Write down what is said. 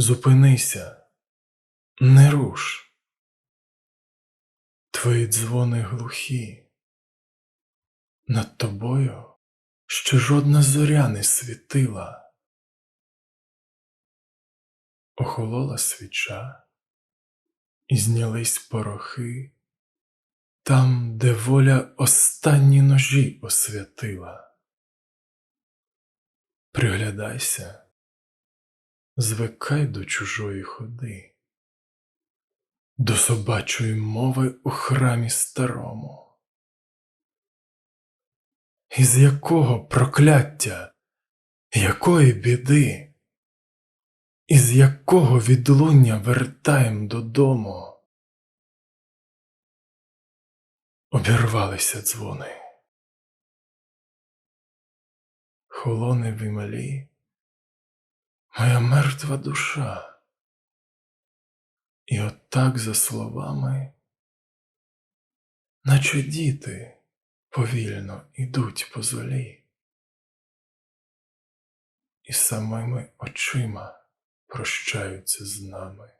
Зупинися, не руш. Твої дзвони глухі. Над тобою ще жодна зоря не світила. Охолола свіча, і знялись порохи там, де воля останні ножі освятила. Приглядайся, звикай до чужої ходи, до собачої мови у храмі старому. Із якого прокляття, якої біди, із якого відлуння вертаєм додому? Обірвалися дзвони. Холоне в імлі моя мертва душа. І отак за словами, наче діти повільно ідуть по золі, і самими очима прощаються з нами.